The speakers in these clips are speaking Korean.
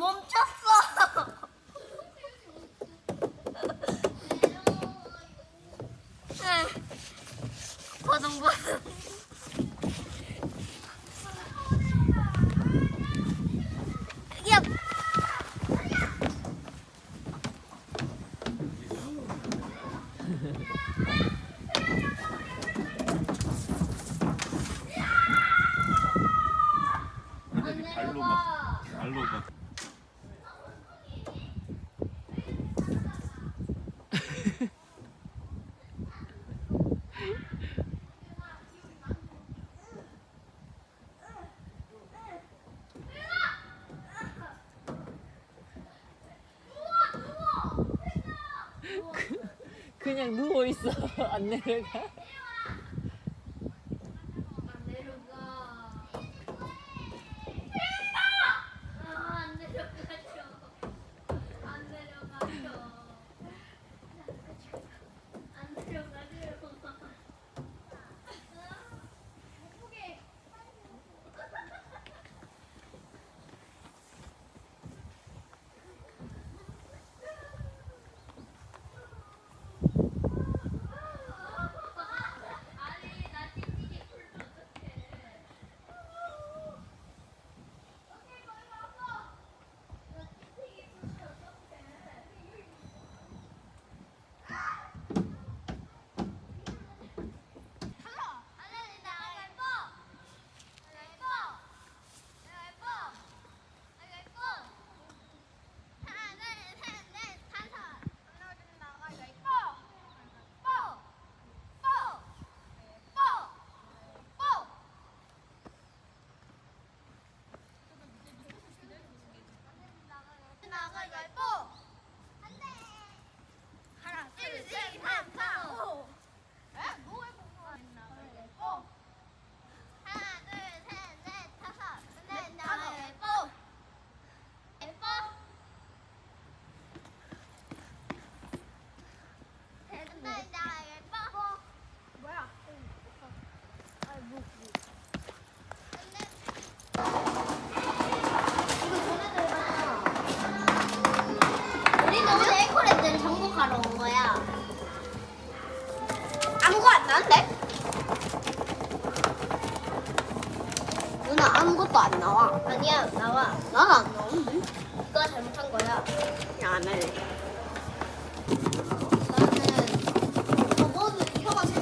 মমতাজ 그냥 누워 있어. 안 내려가. 안 내려가. 아, 안 내려가죠. 안 내려가죠. 안 내려가죠. 예쁘게. 아니, 나 찌찌개 풀면 어떡해. 오케이, 거기 왔어. 나 찌찌개 풀면 어떡해. 달라. 안 해진다. 내가 예뻐. 내가 예뻐. 내가 예뻐. 내가 예뻐. 하나, 둘, 셋, 넷, 다섯. 올라오준다. 내가 예뻐. 예뻐. 예뻐. 예뻐. 예뻐. 나가 예뻐. 안돼. 하나, 둘, 셋, 넷, 다섯. 오. 에? 뭐해 보고 나가 예뻐. 하나, 둘, 셋, 넷, 다섯. 넷, 나가 예뻐. 예뻐. 넷, 나가 예뻐. 뭐야? 아이 뭐. 우리는 오늘 에코랜드를 정복하러 온 거야. 아무거 안 나는데? 누 나 아무것도 안 나와. 아니야 나와. 난 안 나오는데? 너가 잘못한 거야. 안 할래. 나는 저거는 혀가 잘.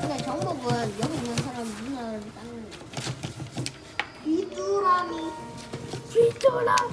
근데 정복은 여기 있는 사람 누나를 따는. 귀뚜라미. 귀뚜라미.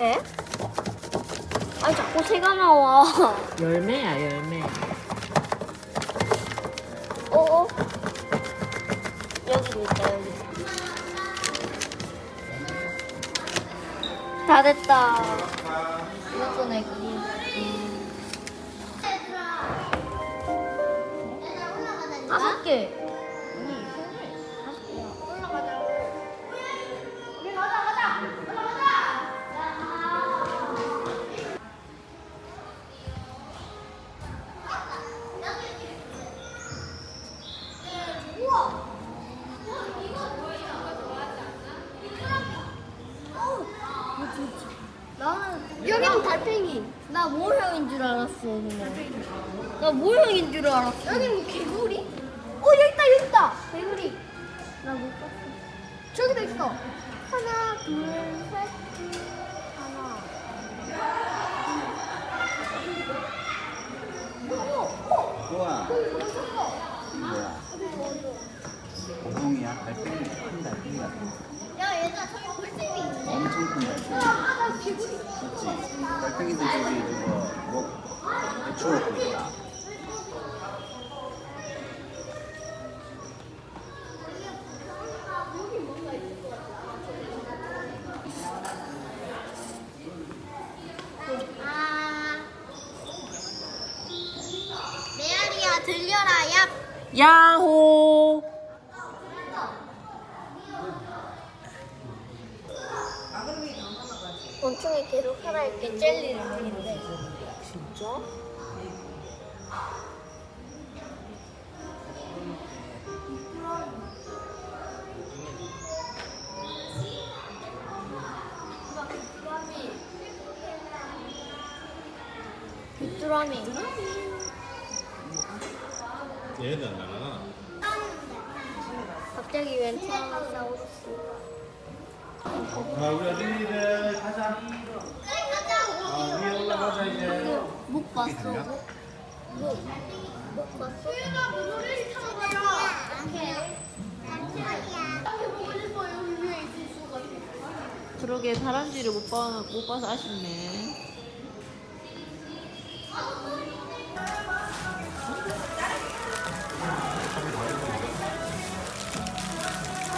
에? 아니 자꾸 새가 나와. 열매야 열매. 어? 여기도 있다 여기. 다 됐다. 줄 알았어. 그냥. 나 모형인 줄 알았어. 여기 뭐 개구 아. 메아리야 들려라 야. 야호. 곤충이 계속 살아있게 젤리를 먹인대. 진짜? 귀뚜라미. 얘는 안 나가나? 갑자기 웬 티라노사우루스. 자, 우리 어린이들 가자. 아, 위에 올라가자 이제. 못 봤어. 못, 못, 못 봤어. 수유가 물놀이 타는 거야. 오케이. 그러게 다람쥐를 못, 봐, 못 봐서 아쉽네.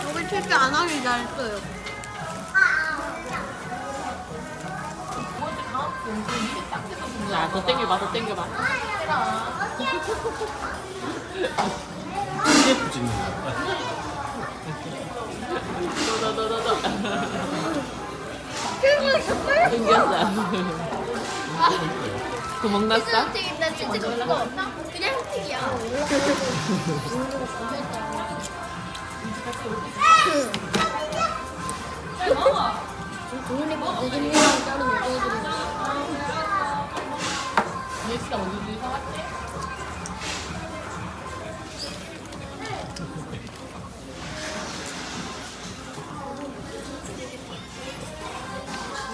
여기 택배 안 하길 잘했어요. 야, 더 땡겨봐, 더 땡겨봐. 더, 더, 더, 더, 더. 땡겼어. 구멍 났어? 없어. 그냥.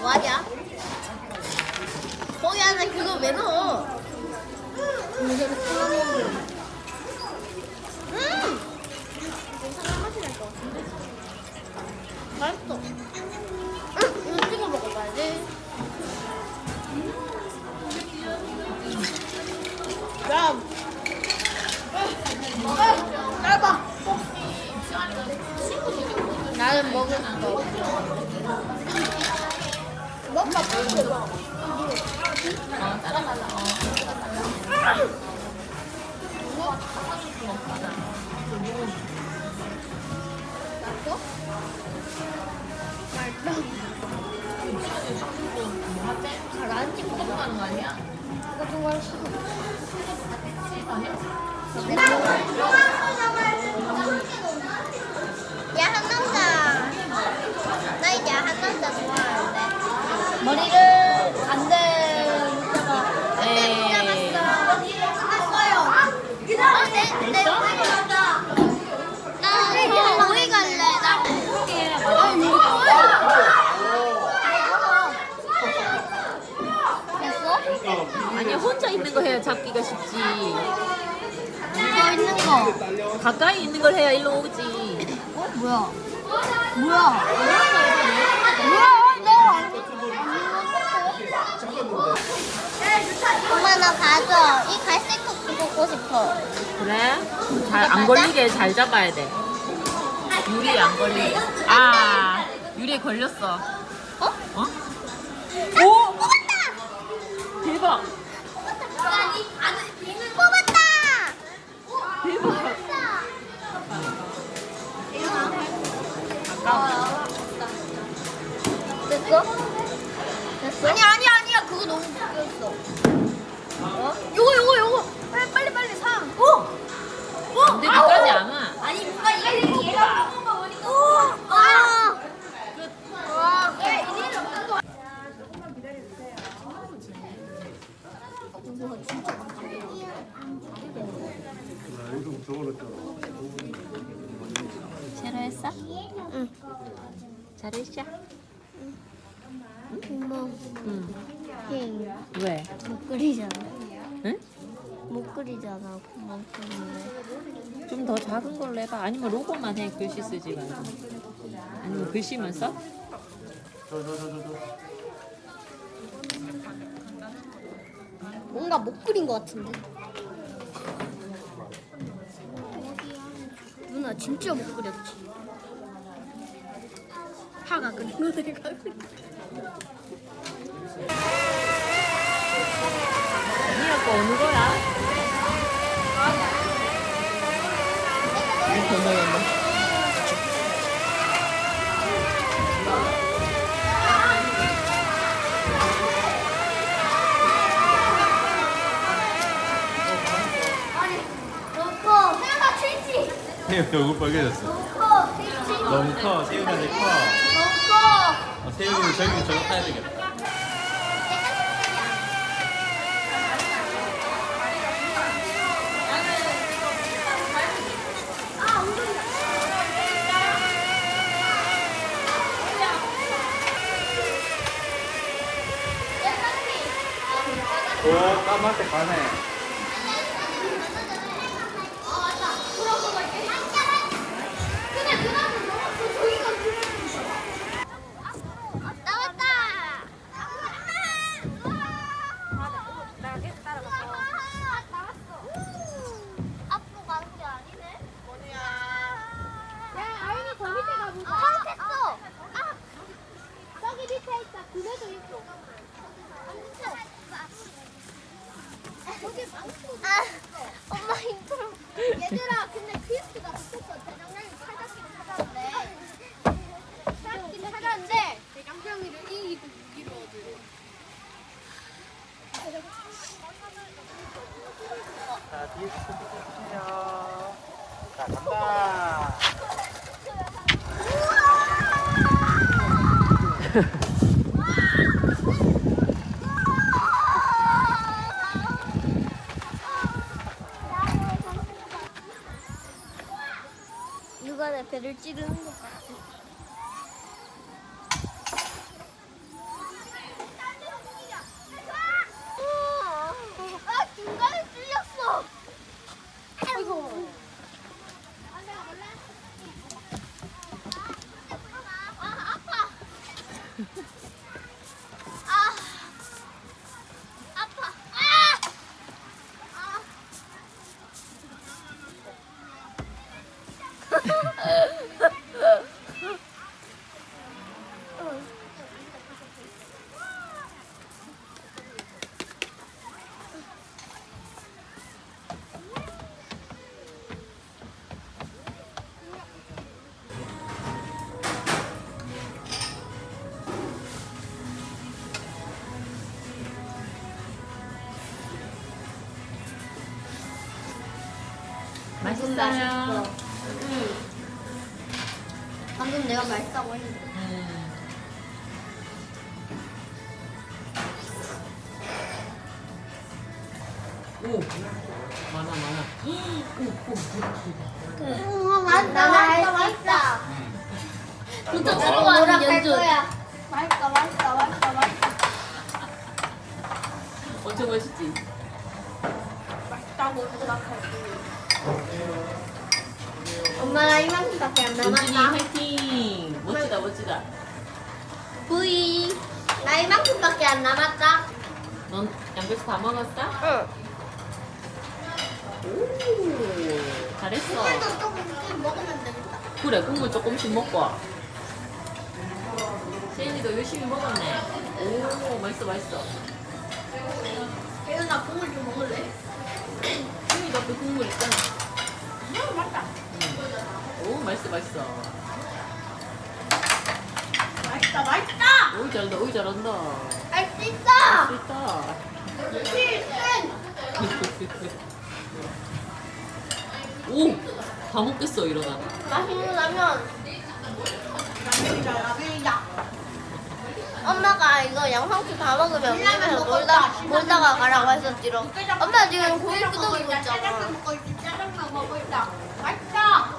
뭐하냐? 왜 넣어? 음! 맛있어. 잘안 찍고 하는 거 아니야? 같은 거 싫어. 야, 한 남자. 나 이제 한 남자 좋아하는데. 머리를 안 돼. 못 에이. 잡았어. 잡았어요. 어, 내, 내 머리 간다. 나 거기 갈래. 나 아니, 됐어? 아니, 혼자 있는 거 해야 잡기가 쉽지. 이거 있는 거. 가까이 있는 걸 해야 일로 오지. 어? 뭐야? 뭐야? 뭐야? 너. 엄마 나 가져. 이 갈색 코 보고 싶어. 그래? 잘 안 걸리게 잘 잡아야 돼. 유리에 안 걸리게. 아, 유리에 걸렸어. 어? 어? 우와 응. 응. 응. 왜? 못 그리잖아. 응? 못 그리잖아. 구멍 때문에. 좀 더 작은 걸로 해봐. 아니면 로고만 해. 글씨 쓰지 말고. 아니면 글씨만 써? 저, 저, 저, 저. 뭔가 못 그린 것 같은데. 누나 진짜 못 그렸지. 파가 그린 거 내가 그린. 언니가 거 어느 거야? 이거 건너간다. 세윤이 얼굴 빨개졌어. 커. 너무 커. 세윤이 커. 너무 커. 어, 세윤이는 저기 저거 타야 되겠다. 오, 까맣게 가네. 맛있어요. 응. 방금 내가 맛있다고 했는데. 음. 오, 많아 많아. 응, 맛있다, 맛있다, 맛있다. 진짜 좋아하는 연주. 맛있다, 맛있다, 맛있다, 맛있다. 엄청 맛있지. 맛있다고 생각하고. 엄마가 이만큼밖에 안 은준이 남았다. 화이팅. 멋지다 멋지다. 부이. 나 이만큼밖에 안 남았다. 넌 양배추 다 먹었어? 응. 오, 잘했어. 이걸도 조금 먹으면 되겠다. 그래 국물 조금씩 먹고 와. 세인이도 열심히 먹었네. 오 맛있어 맛있어. 예은아 국물 좀 먹을래? 세인이도 앞에 국물 있잖아. 음, 맛있다. 응. 오 맛있어 맛있어. 맛있다, 맛있다. 오이 잘한다 오이 잘한다. 할수 있어. 맛있다. 필승. 오! 다 먹겠어 이러다. 맛있는 라면. 라면이다, 라면이다. 엄마가 이거 양상추 다 먹으면 우리 집에서 놀다, 놀다가 가라고 했었지롱. 엄마 지금 고기 끄덕이고 있잖아. 이거 먹고 있다. 맛있다.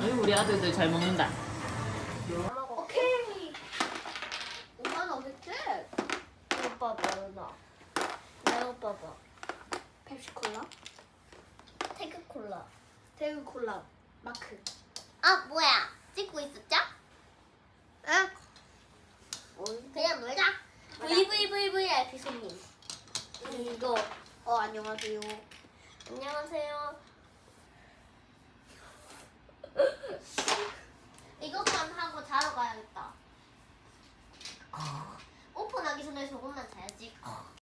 어이, 우리 아들들 잘 먹는다. 오케이. 5만 원 획득. 오빠 뭐나? 내 오빠 봐. 펩시 콜라? 태그 콜라. 태그 콜라. 마크. 아 뭐야? 찍고 있었죠? 응. 그냥 놀자. VVVVIP 손님. 이거 어 안녕하세요. 안녕하세요. 이것만 하고 자러 가야겠다. 오픈하기 전에 조금만 자야지.